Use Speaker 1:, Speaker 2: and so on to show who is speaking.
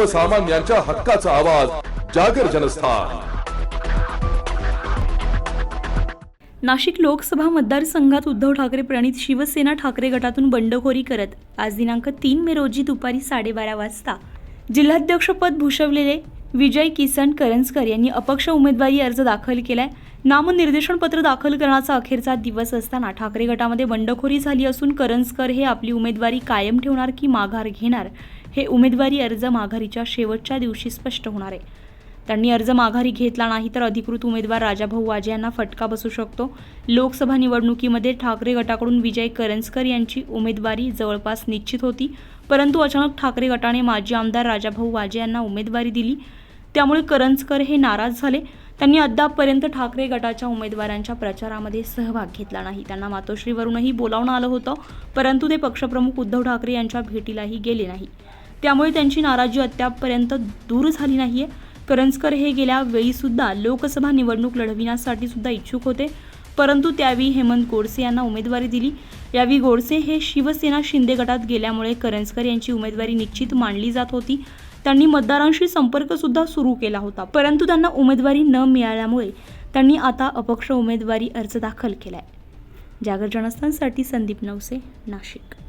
Speaker 1: सर्वसामान्यांच्या हक्काचा आवाज जागर जनस्थान.
Speaker 2: नाशिक लोकसभा मतदारसंघात उद्धव ठाकरे प्रणित शिवसेना ठाकरे गटातून बंडखोरी करत आज दिनांक तीन मे रोजी दुपारी साडेबारा वाजता जिल्हाध्यक्षपद भूषवलेले विजय किसन करंजकर यांनी अपक्ष उमेदवारी अर्ज दाखल केलाय. नामनिर्देशन पत्र दाखल करण्याचा अखेरचा दिवस असताना ठाकरे गटामध्ये बंडखोरी झाली असून करंजकर हे आपली उमेदवारी कायम ठेवणार की माघार घेणार? हे उमेदवारी अर्ज माघारीच्या शेवटच्या दिवशी स्पष्ट होणार आहे. त्यांनी अर्ज माघारी घेतला नाही तर अधिकृत उमेदवार राजाभाऊ वाजे यांना फटका बसू शकतो. लोकसभा निवडणुकीमध्ये ठाकरे गटाकडून विजय करंजकर यांची उमेदवारी जवळपास निश्चित होती. परंतु अचानक ठाकरे गटाने माजी आमदार राजाभाऊ वाजे यांना उमेदवारी दिली. त्यामुळे करंजकर हे नाराज झाले. त्यांनी अद्यापपर्यंत ठाकरे गटाच्या उमेदवारांच्या प्रचारामध्ये सहभाग घेतला नाही. त्यांना मातोश्रीवरूनही बोलावणं आलं होतं परंतु ते पक्षप्रमुख उद्धव ठाकरे यांच्या भेटीलाही गेले नाही. त्यामुळे त्यांची नाराजी अद्यापपर्यंत दूर झाली नाहीये. करंजकर हे गेल्या वेळीसुद्धा लोकसभा निवडणूक लढविण्यासाठी सुद्धा इच्छुक होते. परंतु त्यावेळी हेमंत गोडसे यांना उमेदवारी दिली. यावेळी गोडसे हे शिवसेना शिंदे गटात गेल्यामुळे करंजकर यांची उमेदवारी निश्चित मानली जात होती. त्यांनी मतदारांशी संपर्कसुद्धा सुरू केला होता. परंतु त्यांना उमेदवारी न मिळाल्यामुळे त्यांनी आता अपक्ष उमेदवारी अर्ज दाखल केला आहे जागर जनस्थानसाठी संदीप नवसे नाशिक.